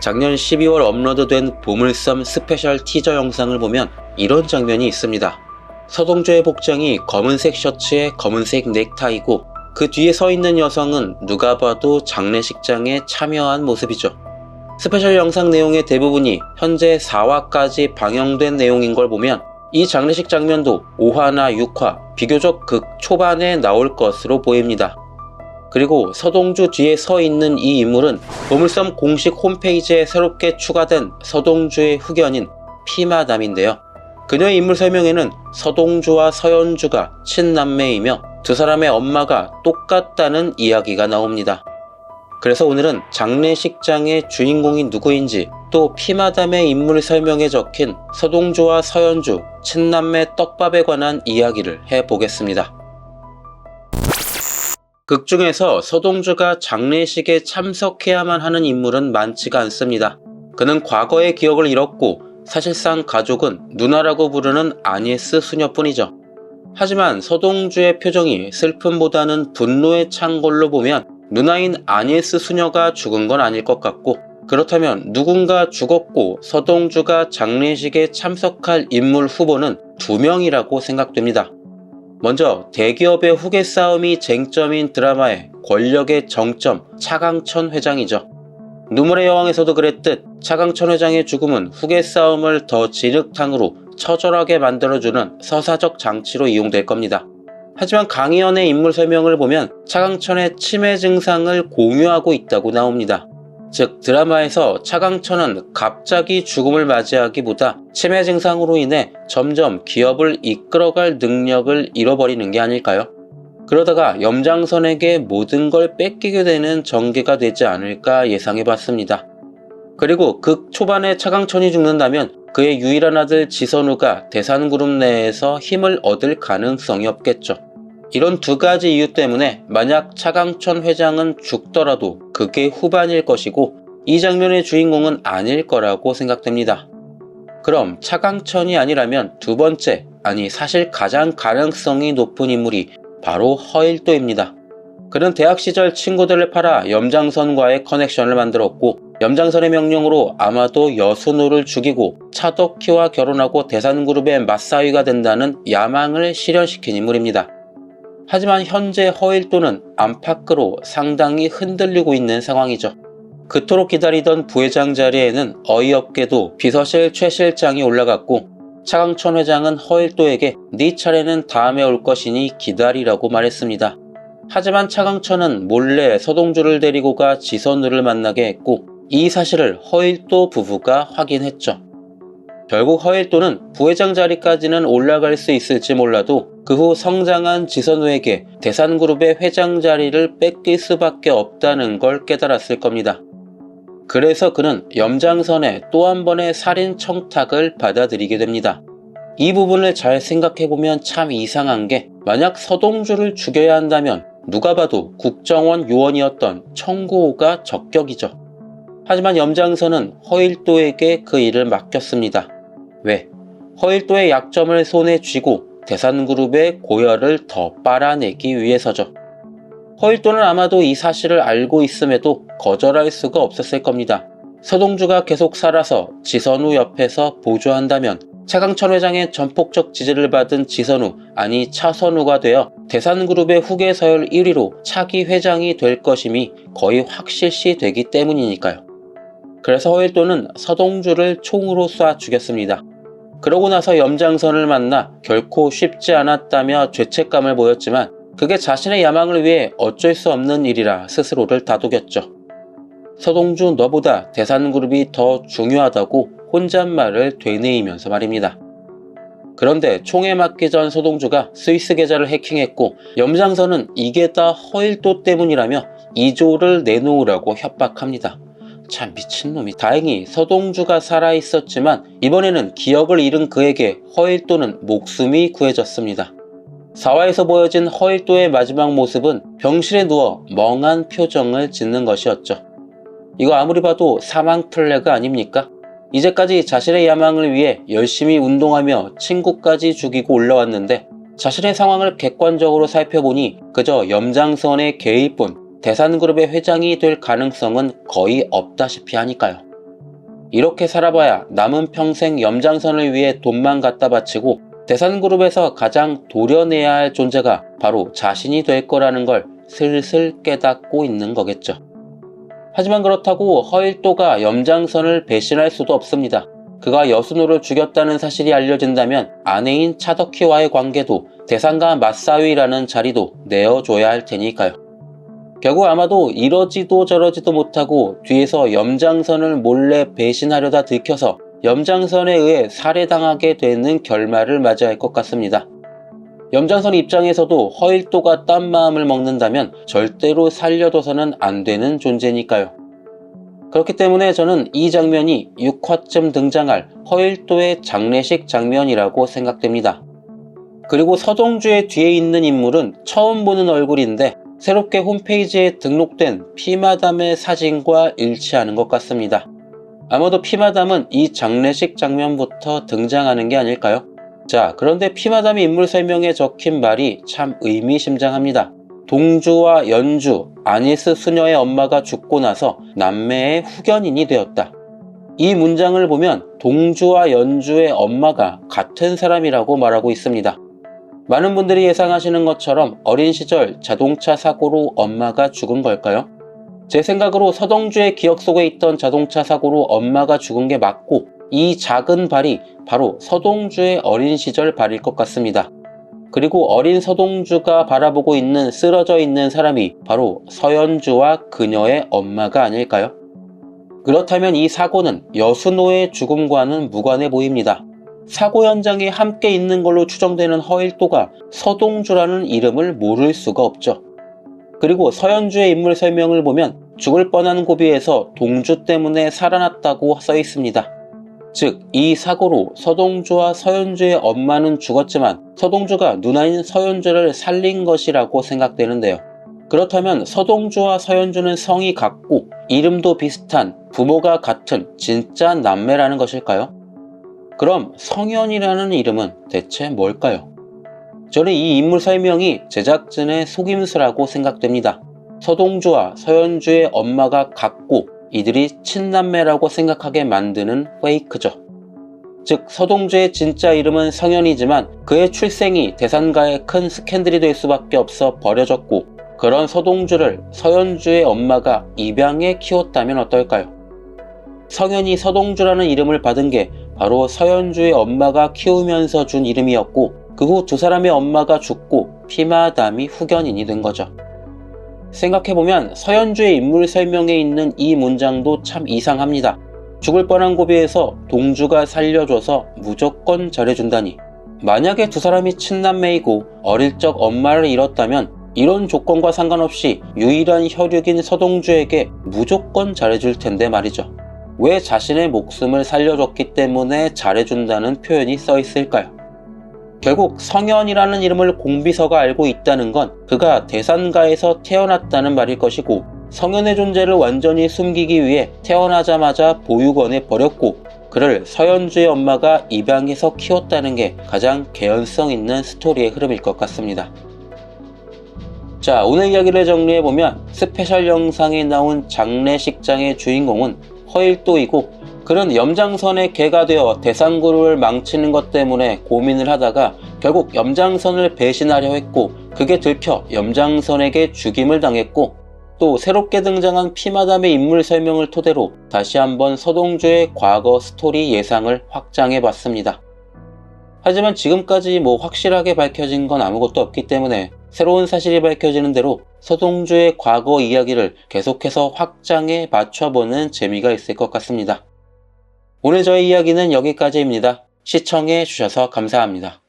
작년 12월 업로드된 보물섬 스페셜 티저 영상을 보면 이런 장면이 있습니다. 서동주의 복장이 검은색 셔츠에 검은색 넥타이고 그 뒤에 서 있는 여성은 누가 봐도 장례식장에 참여한 모습이죠. 스페셜 영상 내용의 대부분이 현재 4화까지 방영된 내용인 걸 보면 이 장례식 장면도 5화나 6화 비교적 극 초반에 나올 것으로 보입니다. 그리고 서동주 뒤에 서 있는 이 인물은 보물섬 공식 홈페이지에 새롭게 추가된 서동주의 후견인 피마담인데요. 그녀의 인물 설명에는 서동주와 서연주가 친남매이며 두 사람의 엄마가 똑같다는 이야기가 나옵니다. 그래서 오늘은 장례식장의 주인공이 누구인지 또 피마담의 인물 설명에 적힌 서동주와 서연주 친남매 떡밥에 관한 이야기를 해보겠습니다. 극 중에서 서동주가 장례식에 참석해야만 하는 인물은 많지가 않습니다. 그는 과거의 기억을 잃었고 사실상 가족은 누나라고 부르는 아니에스 수녀뿐이죠. 하지만 서동주의 표정이 슬픔보다는 분노에 찬 걸로 보면 누나인 아니에스 수녀가 죽은 건 아닐 것 같고 그렇다면 누군가 죽었고 서동주가 장례식에 참석할 인물 후보는 두 명이라고 생각됩니다. 먼저 대기업의 후계 싸움이 쟁점인 드라마의 권력의 정점 차강천 회장이죠. 눈물의 여왕에서도 그랬듯 차강천 회장의 죽음은 후계 싸움을 더 진흙탕으로 처절하게 만들어주는 서사적 장치로 이용될 겁니다. 하지만 강희연의 인물 설명을 보면 차강천의 치매 증상을 공유하고 있다고 나옵니다. 즉 드라마에서 차강천은 갑자기 죽음을 맞이하기보다 치매 증상으로 인해 점점 기업을 이끌어갈 능력을 잃어버리는 게 아닐까요? 그러다가 염장선에게 모든 걸 뺏기게 되는 전개가 되지 않을까 예상해 봤습니다. 그리고 극 초반에 차강천이 죽는다면 그의 유일한 아들 지선우가 대산그룹 내에서 힘을 얻을 가능성이 없겠죠. 이런 두 가지 이유 때문에 만약 차강천 회장은 죽더라도 그게 후반일 것이고 이 장면의 주인공은 아닐 거라고 생각됩니다. 그럼 차강천이 아니라면 두 번째, 아니 사실 가장 가능성이 높은 인물이 바로 허일도입니다. 그는 대학 시절 친구들을 팔아 염장선과의 커넥션을 만들었고 염장선의 명령으로 아마도 여순호를 죽이고 차덕희와 결혼하고 대산그룹의 맞사위가 된다는 야망을 실현시킨 인물입니다. 하지만 현재 허일도는 안팎으로 상당히 흔들리고 있는 상황이죠. 그토록 기다리던 부회장 자리에는 어이없게도 비서실 최 실장이 올라갔고 차강천 회장은 허일도에게 네 차례는 다음에 올 것이니 기다리라고 말했습니다. 하지만 차강천은 몰래 서동주를 데리고 가 지선우를 만나게 했고 이 사실을 허일도 부부가 확인했죠. 결국 허일도는 부회장 자리까지는 올라갈 수 있을지 몰라도 그 후 성장한 지선우에게 대산그룹의 회장 자리를 뺏길 수밖에 없다는 걸 깨달았을 겁니다. 그래서 그는 염장선에 또 한 번의 살인 청탁을 받아들이게 됩니다. 이 부분을 잘 생각해보면 참 이상한 게 만약 서동주를 죽여야 한다면 누가 봐도 국정원 요원이었던 청구호가 적격이죠. 하지만 염장선은 허일도에게 그 일을 맡겼습니다. 왜? 허일도의 약점을 손에 쥐고 대산그룹의 고열을 더 빨아내기 위해서죠. 허일도는 아마도 이 사실을 알고 있음에도 거절할 수가 없었을 겁니다. 서동주가 계속 살아서 지선우 옆에서 보조한다면 차강천 회장의 전폭적 지지를 받은 지선우, 아니 차선우가 되어 대산그룹의 후계 서열 1위로 차기 회장이 될 것임이 거의 확실시 되기 때문이니까요. 그래서 허일도는 서동주를 총으로 쏴 죽였습니다. 그러고 나서 염장선을 만나 결코 쉽지 않았다며 죄책감을 보였지만 그게 자신의 야망을 위해 어쩔 수 없는 일이라 스스로를 다독였죠. 서동주 너보다 대산그룹이 더 중요하다고 혼잣말을 되뇌이면서 말입니다. 그런데 총에 맞기 전 서동주가 스위스 계좌를 해킹했고 염장선은 이게 다 허일도 때문이라며 2조를 내놓으라고 협박합니다. 참 미친놈이 다행히 서동주가 살아있었지만 이번에는 기억을 잃은 그에게 허일도는 목숨이 구해졌습니다. 4화에서 보여진 허일도의 마지막 모습은 병실에 누워 멍한 표정을 짓는 것이었죠. 이거 아무리 봐도 사망 플래그 아닙니까? 이제까지 자신의 야망을 위해 열심히 운동하며 친구까지 죽이고 올라왔는데 자신의 상황을 객관적으로 살펴보니 그저 염장선의 개일 뿐 대산그룹의 회장이 될 가능성은 거의 없다시피 하니까요. 이렇게 살아봐야 남은 평생 염장선을 위해 돈만 갖다 바치고 대산그룹에서 가장 도려내야 할 존재가 바로 자신이 될 거라는 걸 슬슬 깨닫고 있는 거겠죠. 하지만 그렇다고 허일도가 염장선을 배신할 수도 없습니다. 그가 여순호를 죽였다는 사실이 알려진다면 아내인 차덕희와의 관계도 대상과 맞사위라는 자리도 내어줘야 할 테니까요. 결국 아마도 이러지도 저러지도 못하고 뒤에서 염장선을 몰래 배신하려다 들켜서 염장선에 의해 살해당하게 되는 결말을 맞이할 것 같습니다. 염장선 입장에서도 허일도가 딴 마음을 먹는다면 절대로 살려둬서는 안 되는 존재니까요. 그렇기 때문에 저는 이 장면이 6화쯤 등장할 허일도의 장례식 장면이라고 생각됩니다. 그리고 서동주의 뒤에 있는 인물은 처음 보는 얼굴인데 새롭게 홈페이지에 등록된 피마담의 사진과 일치하는 것 같습니다. 아마도 피마담은 이 장례식 장면부터 등장하는 게 아닐까요? 자, 그런데 피마담의 인물 설명에 적힌 말이 참 의미심장합니다. 동주와 연주, 아니스 수녀의 엄마가 죽고 나서 남매의 후견인이 되었다. 이 문장을 보면 동주와 연주의 엄마가 같은 사람이라고 말하고 있습니다. 많은 분들이 예상하시는 것처럼 어린 시절 자동차 사고로 엄마가 죽은 걸까요? 제 생각으로 서동주의 기억 속에 있던 자동차 사고로 엄마가 죽은 게 맞고 이 작은 발이 바로 서동주의 어린 시절 발일 것 같습니다. 그리고 어린 서동주가 바라보고 있는 쓰러져 있는 사람이 바로 서연주와 그녀의 엄마가 아닐까요? 그렇다면 이 사고는 여순호의 죽음과는 무관해 보입니다. 사고 현장에 함께 있는 걸로 추정되는 허일도가 서동주라는 이름을 모를 수가 없죠. 그리고 서연주의 인물 설명을 보면 죽을 뻔한 고비에서 동주 때문에 살아났다고 써 있습니다. 즉, 이 사고로 서동주와 서연주의 엄마는 죽었지만 서동주가 누나인 서연주를 살린 것이라고 생각되는데요. 그렇다면 서동주와 서연주는 성이 같고 이름도 비슷한 부모가 같은 진짜 남매라는 것일까요? 그럼 성현이라는 이름은 대체 뭘까요? 저는 이 인물 설명이 제작진의 속임수라고 생각됩니다. 서동주와 서연주의 엄마가 같고 이들이 친남매라고 생각하게 만드는 페이크죠. 즉 서동주의 진짜 이름은 성현이지만 그의 출생이 대산가의 큰 스캔들이 될 수밖에 없어 버려졌고 그런 서동주를 서연주의 엄마가 입양해 키웠다면 어떨까요? 성현이 서동주라는 이름을 받은 게 바로 서연주의 엄마가 키우면서 준 이름이었고 그 후 두 사람의 엄마가 죽고 피마담이 후견인이 된 거죠. 생각해보면 서연주의 인물 설명에 있는 이 문장도 참 이상합니다. 죽을 뻔한 고비에서 동주가 살려줘서 무조건 잘해준다니. 만약에 두 사람이 친남매이고 어릴 적 엄마를 잃었다면 이런 조건과 상관없이 유일한 혈육인 서동주에게 무조건 잘해줄 텐데 말이죠. 왜 자신의 목숨을 살려줬기 때문에 잘해준다는 표현이 써 있을까요? 결국 성현이라는 이름을 공비서가 알고 있다는 건 그가 대산가에서 태어났다는 말일 것이고 성현의 존재를 완전히 숨기기 위해 태어나자마자 보육원에 버렸고 그를 서현주의 엄마가 입양해서 키웠다는 게 가장 개연성 있는 스토리의 흐름일 것 같습니다. 자 오늘 이야기를 정리해보면 스페셜 영상에 나온 장례식장의 주인공은 허일도이고 그는 염장선의 개가 되어 대상그룹을 망치는 것 때문에 고민을 하다가 결국 염장선을 배신하려 했고 그게 들켜 염장선에게 죽임을 당했고 또 새롭게 등장한 피마담의 인물 설명을 토대로 다시 한번 서동주의 과거 스토리 예상을 확장해 봤습니다. 하지만 지금까지 뭐 확실하게 밝혀진 건 아무것도 없기 때문에 새로운 사실이 밝혀지는 대로 서동주의 과거 이야기를 계속해서 확장해 맞춰보는 재미가 있을 것 같습니다. 오늘 저의 이야기는 여기까지입니다. 시청해 주셔서 감사합니다.